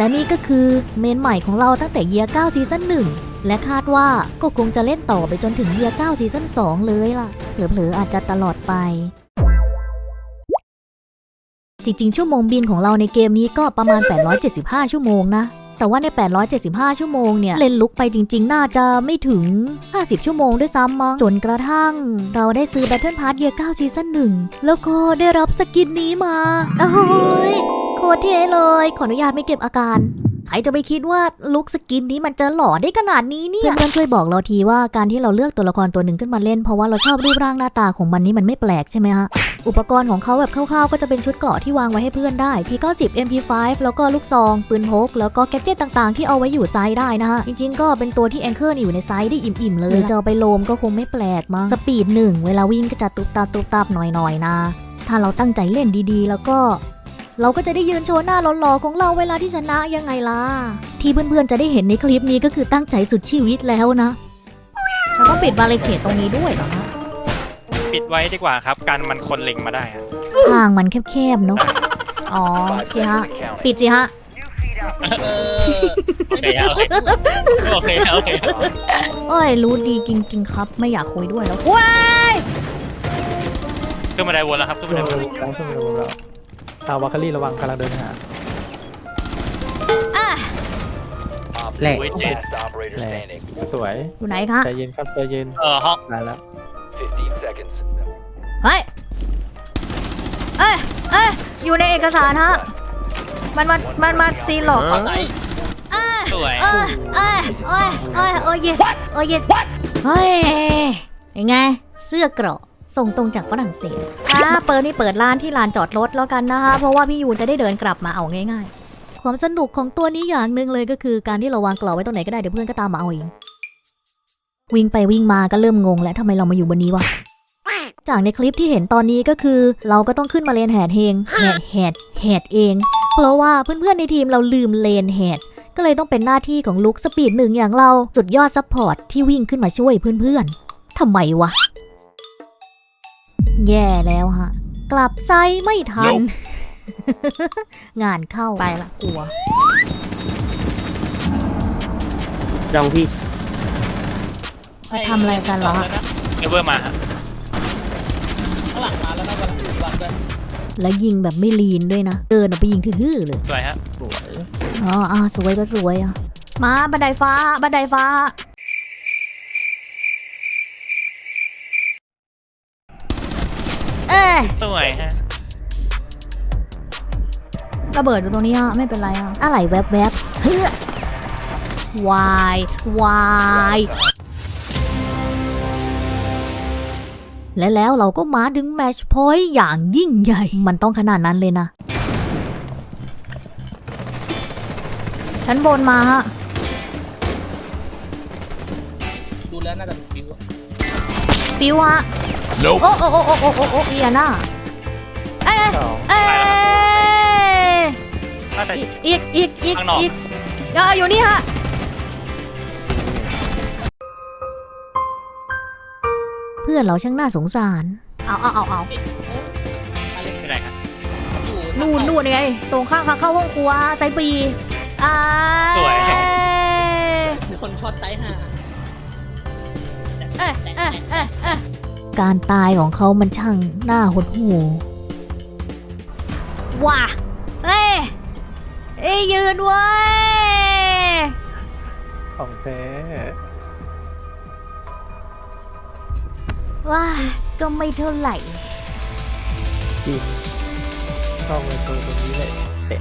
และนี่ก็คือเมนใหม่ของเราตั้งแต่เยียร์9ซีซั่น1 และคาดว่าก็คงจะเล่นต่อไปจนถึงเยียร์9ซีซั่น2 เลยล่ะ เผลอๆอาจจะตลอดไป จริงๆ ชั่วโมงบินของเราในเกมนี้ก็ประมาณ 875 ชั่วโมงนะ แต่ว่าใน 875 ชั่วโมงเนี่ย เล่นลุกไปจริง ๆ น่าจะไม่ถึง 50 ชั่วโมงด้วยซ้ำมั้งจนกระทั่ง เราได้ซื้อ Battle Pass Year 9ซีซั่น1แล้วก็ได้รับสกินนี้มาโอ้ย โคตรเท่เลย ขออนุญาตไม่เก็บอาการ ใครจะไปคิดว่าลุกสกินนี้มันจะหล่อได้ขนาดนี้เนี่ยเพื่อนๆช่วยบอกเราทีว่าการที่เราเลือกตัวละครตัวหนึ่งขึ้นมาเล่นเพราะว่าเราชอบรูปร่างหน้าตาของมันนี่มันไม่แปลกใช่ไหมฮะอุปกรณ์ของเขาแบบคร่าวๆ ก็จะเป็นชุดเกราะที่วางไว้ให้เพื่อนได้ P90 MP5 แล้วก็ลูกซอง ปืนพก แล้วก็แกดเจิตต่างๆ ที่เอาไว้อยู่ไซด์ได้นะฮะ จริงๆ ก็เป็นตัวที่แองเกิลอยู่ในไซด์ได้อิ่มๆ เลย จะเอาไปโลมก็คงไม่แปลกมั้ง สปีดหนึ่ง เวลาวิ่งก็จะตุบตับตุบตับหน่อยๆ นะ ถ้าเราตั้งใจเล่นดีๆ แล้วก็ เราก็จะได้ยืนโชว์หน้าหล่อๆของเราเวลาที่ชนะยังไงล่ะ ที่เพื่อนๆจะได้เห็นในคลิปนี้ก็คือตั้งใจสุดชีวิตแล้วนะเราต้องปิดบาริเคดตรงนี้ด้วยเหรอฮะปิดไว้ดีกว่าครับ การมันคนเล็งมาได้อะทางมันแคบๆเนอะอ๋อโอเคฮะ ปิดสิฮะ เออโอเคครับโอเคครับโอเคครับเอ้ยรู้ดีจริงๆครับ ไม่อยากคุยด้วยแล้วว้ายขึ้นมาได้วนแล้วครับขึ้นมาได้วนกำลังขึ้นมาดูเรา ตาวาคารี่ระวังกำลังเดินหาอะแหละอุ้ยเจ็ดแหละสวย อยู่ไหนคะ ใจเย็นครับใจเย็นเออห้องได้แล้วเฮ้ย เอ้ย เอ้ย อยู่ในเอกสารฮะ มันมา มันมาซีหลอกไหนสวยเอ้ยเอ้ยเอ้ยเอ้ยโอ้ yes โอ้ yes เฮ้ยยังไง เสื้อเกราะ ส่งตรงจากฝรั่งเศสอ่าเปิดนี่เปิดร้านที่ลานจอดรถแล้วกันนะคะเพราะว่าพี่ยูนจะได้เดินกลับมาเอาง่าย ๆ ความสนุกของตัวนี้อย่างหนึ่งเลยก็คือการที่เราวางกรอบไว้ตรงไหนก็ได้เดี๋ยวเพื่อนก็ตามมาเอาเองวิ่งไปวิ่งมาก็เริ่มงงแล้วทำไมเรามาอยู่บนนี้วะจากในคลิปที่เห็นตอนนี้ก็คือ เราก็ต้องขึ้นมาเลนแหดเฮงแหดแหดแหดเอง เพราะว่าเพื่อนๆในทีมเราลืมเลนแหดก็เลยต้องเป็นหน้าที่ของลุกสปีดหนึ่งอย่างเรา สุดยอดซัพพอร์ตที่วิ่งขึ้นมาช่วยเพื่อนๆทำไมวะ แย่แล้วฮะ กลับไซไม่ทัน งานเข้าไปละกลัวจองพี่มาทำอะไรกันเหรอฮะเอเวอร์มาฮะข้างหลังมาแล้วนะกำลังถึงวันด้วยแล้วยิงแบบไม่ลีนด้วยนะ เดินออกไปยิงทื่อๆเลยสวยฮะสวยอ๋ออ่าสวยก็สวยอะ มาบันไดฟ้าบันไดฟ้า เอ้ย สวยฮะระเบิดอยู่ตรงนี้อะไม่เป็นไรอะอะไรแวบๆบเฮ้อวายวายและแล้วเราก็มาถึงแมชพอยต์อย่างยิ่งใหญ่ มันต้องขนาดนั้นเลยนะ ชั้นบนมาฮะ ดูแล้วน่าจะ ถูกฟิวอะฟิวฮะโอ้โอ้โอ้โอ้โอ้โอ้โอ้เอียน่าเอ้ยสองเอ้ยน่าจะ อีกอีกอีกข้างนอก อีกเอ่ออยู่นี่ฮะเพื่อนเราช่างน่าสงสาร เอาเอาเอาเอาอะไรไม่ได้ครับอยู่นู่นนู่นไง ตรงข้างทางเข้าห้องครัวไซบีอ่าสวย คนช็อตไซห่า เอ้ยเอ้ยเอ้ยเอ้ยการตายของเขามันช่างน่าหดหู่ว้าเอ้ยเอ้ยยืนไว้ยของแท้ว้าก็ไม่เท่าไหร่จริงเข้ามาตัวตรงนี้เลยเตะ